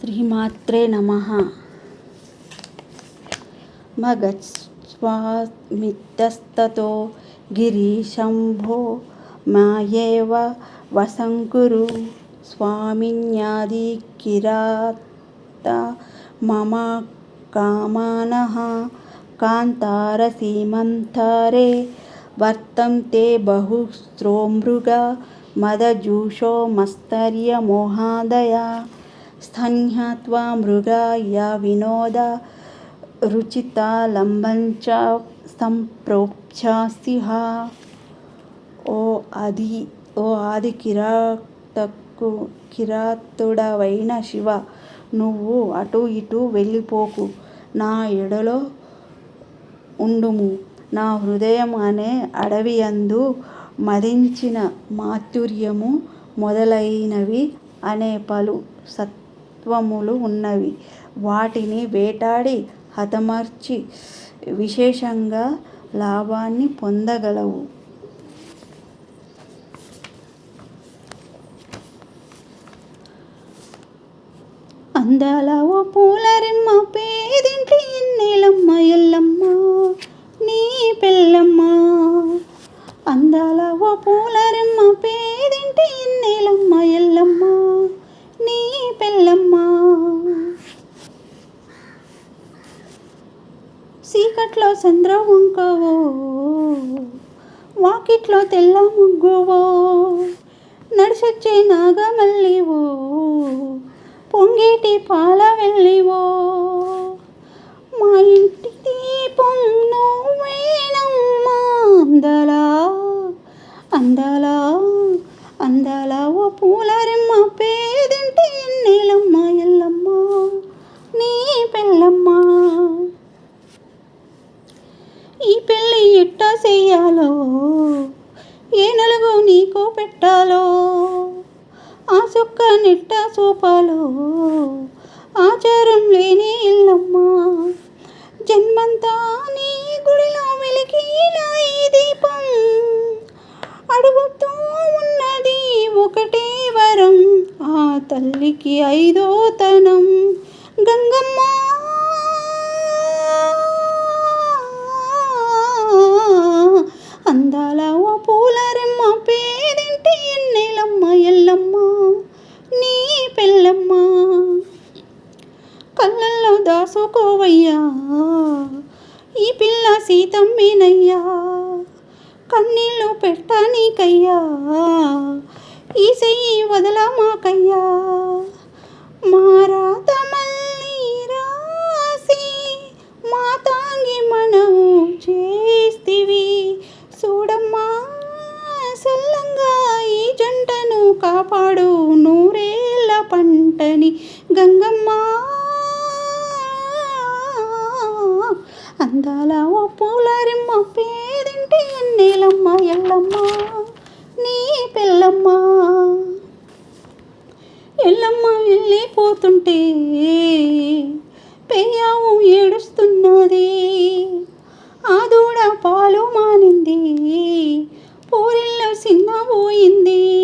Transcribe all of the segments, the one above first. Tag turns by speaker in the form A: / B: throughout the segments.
A: శ్రీమాత్రే నమ. మగస్వామితస్తతో గిరీశంభో మాయేవ వసంకురు స్వామిన్యాదికిరాత మమ కామానః కాంతారసీమంతరే వర్తంతే బహుస్రోమృగా మదజూషో మస్తర్యమోహాదయ స్తన్యాత్వా మృగా మృగాయ వినోద రుచితాలంబంచ సంప్రోక్షాస్తిహ ఓ ఆది ఓ ఆది కిరాతకు కిరాతుడవైన శివ నువ్వు అటు ఇటు వెళ్ళిపోకు. నా ఎడలో ఉండుము. నా హృదయం అనే అడవియందు మదించిన మాధుర్యము మొదలైనవి అనే పలు సత్ తత్వములు ఉన్నవి. వాటిని వేటాడి హతమార్చి విశేషంగా లాభాన్ని పొందగలవు. అందాల ఓ పూలరెమ్మ పేదింటి ఎన్నెలమ్మ ఎల్లమ్మ నీ పెళ్ళమ్మ. అందాల ఓ పూలరెమ్మ పేదింటి ఎన్నెలమ్మ ఎల్లమ్మ నీ పెళ్ళమ్మ సీకట్లో చంద్ర వంకవో వాకిట్లో తెల్ల ముగ్గువో నడిచొచ్చే నాగమల్లివో పొంగేటి పాల వెళ్ళివో మా ఇంటి దీపం నువ్వేనమ్మా అందలా అందలా అందలా ఓ పూలరిమ్మ పేదింటి ఎన్నెలమ్మ ఎల్లమ్మ నీ పెళ్ళమ్మ ఈ పెళ్ళి ఎట్టా చెయ్యాలో ఏ నలుగు నీకు పెట్టాలో? ఆ సుక్క నిట్ట చూపాలో ఆచారం లేని ఇల్లమ్మా? జన్మంతా నీ గుడిలో వెలికి ఈ దీపం? అడుగుతూ ఉన్నది ఒకటే వరం ఆ తల్లికి ఐదో తనం. గంగమ్మ రాసుకోవయ్యా. ఈ పిల్ల సీతమ్మేనయ్యా. కన్నీళ్ళు పెట్టనీకయ్యా. ఈ చెయ్యి వదలమాకయ్యా. మారాత మళ్ళీ రాసి మా తాంగి మనం చేస్తివి. చూడమ్మా సల్లంగా ఈ జంటను కాపాడు నూరేళ్ళ పంటని గంగమ్మ. అందాల ఓ పూలరిమ్మ పేదింటి ఎన్నెలమ్మ ఎల్లమ్మ? నీ పిల్లమ్మ ఎల్లమ్మ వెళ్ళిపోతుంటే పెయ్యావు ఏడుస్తున్నది. ఆ దూడ పాలు మానింది. పూరిల్లో పోయింది.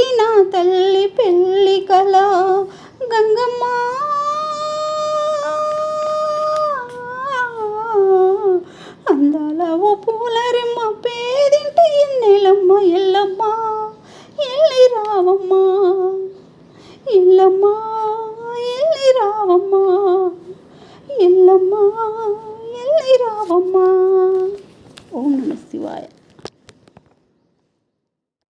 A: ఈనాటి నా తల్లి పెళ్ళి కల గంగమ్మ. అందాల ఓ పూలరిమ్మ పేదింటి ఎన్నెలమ్మ ఎల్లమ్మ ఎల్లి రావమ్మ. ఎల్లమ్మ ఎల్లి రావమ్మ. ఎల్లమ్మ ఎల్లి రావమ్మ. ఓం నమ శివాయ.